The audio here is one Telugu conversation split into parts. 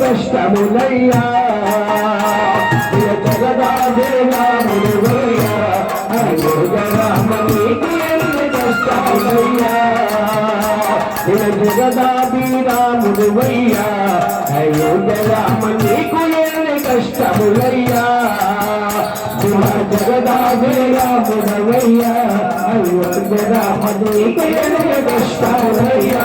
కష్టములయ్యా జగదాదేరాములయ్యా అయోగరామ నీకు ఎన్ని కష్టములయ్యా. జగదాభిరాముడువయ్యా అయోగరామ నీకు ఎన్ని కష్టములయ్యా.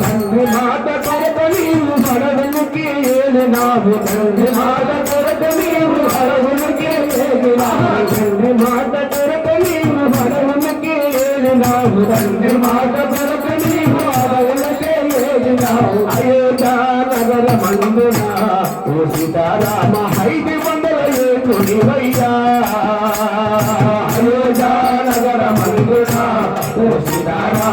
తండ్రి మాట కొరత నీవు పడవనికి ఏలినావు తండ్రి మాట కొరత నీవు పడవనికి ఏలినావు తండ్రి మాట కొరత నీవు పడవనికి ఏలినావు తండ్రి మాట కొరత నీవు పడవలకే ఏలినావు అయోధ్య నగర మందునా. ఓ సీతారామ హైది నగర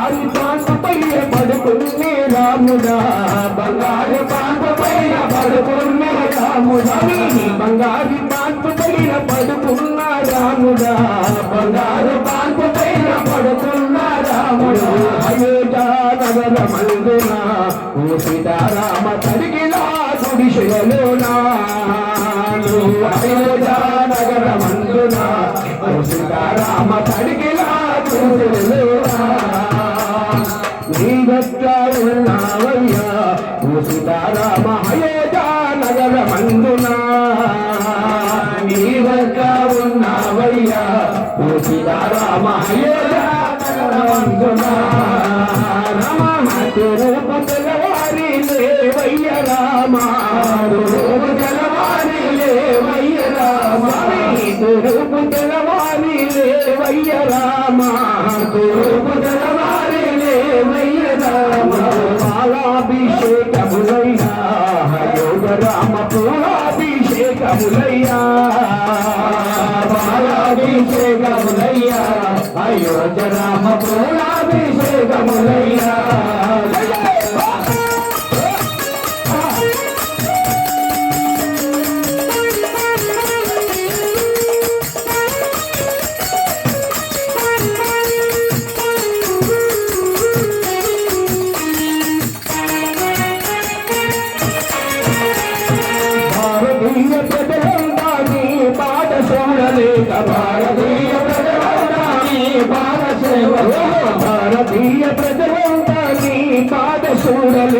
బంగారు పాపపై పడుకునే రాముడా బంగారు పాపపై పడుకునే రాముడా బంగారు పాపపై పడుకున్న రాముడా బంగారు పాపపై పడుకున్న రాముడా అయోధ్య నగర మందున ఓ సీతారామ తరిగిలా గుడిశయలోనా అయోధ్య నగర మందున ఓ సీతారామ తరిగిలా గుడిశయలోనా నీ గట్ట ఉన్నావయ్యా ఓ సీతారామ అయోధ్య నగర మందున నీ గట్ట ఉన్నావయ్యా ఓ సీతారామ అయోధ్య నగర మందున రమ రూప తెలవారి లేవయ్య రామ రూప తెలవారి లేవయ్య రామ రూప తెలవారి లేవయ్య రామ రూప తెలవారి లేవయ్య పూలాభిషేకములయ్యా. బాలాభిషేకములయ్యా అయోధ్య రామ పూలాభిషేకములయ్యా. চৌড়ালে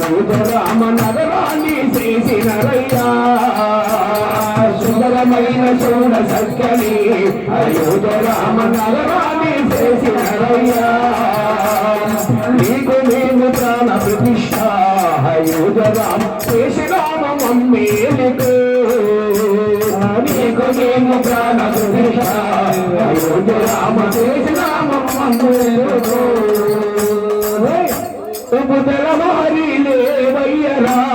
రామ నగరాన్ని చేసినరయ్యా సుందరమైన చూడ సక్కని అయోధ రామ నగరాన్ని చేసినరయ్యా నీకు నేను ప్రాణ ప్రతిష్ట అయోధ రామ చేసినామ మమ్మేలికు. నీకు నేను ప్రాణ ప్రతిష్ట అయోధ రామ చేసినామ మమ్మేలికు.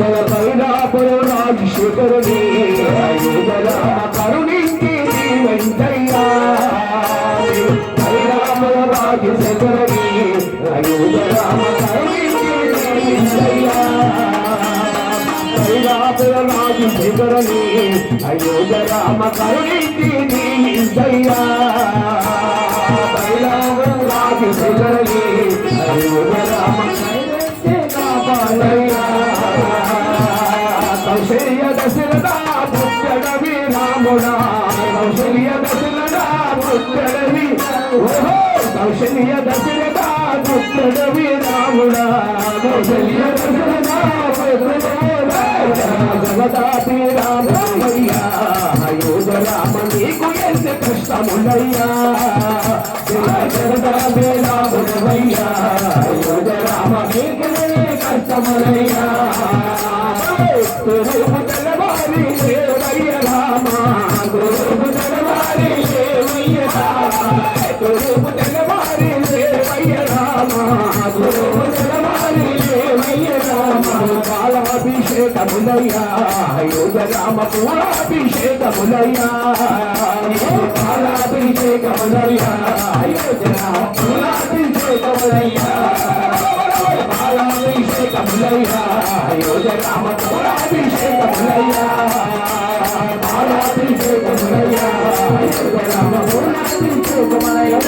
పాదదాసుడు పైరాపురు రాజశేఖరుని అయోగరామ కరుణించి వెంకయ్యా పైరాపురు రాజశేఖరుని అయోగరామ కరుణించి వెంకయ్యా రాజు శిఖరని అయోగ కరుణించి నీదయ్యా ఓహో కౌశల్య దశరథ పుత్రడవి రాముడా కౌశల్య దశరథ జగదాపి రామయ్యా అయోగ రామ నీకు ఎంత కష్టములయ్యా జగదాపి రాముడవయ్యా రామ నీకు కష్టములయ్యా బాలాభిషేకములయ్యా యోగ రామ పూలాభిషేకములయ్యా బాలాభిషేకములయ్యా. యోగ పూలాభిషేకములయ్యా బాలాభిషేకములయ్యా. యోగ పూలాభిషేకములయ్యా బాలాభిషేకములయ్యా. యోగ పూలాభిషేకములయ్యా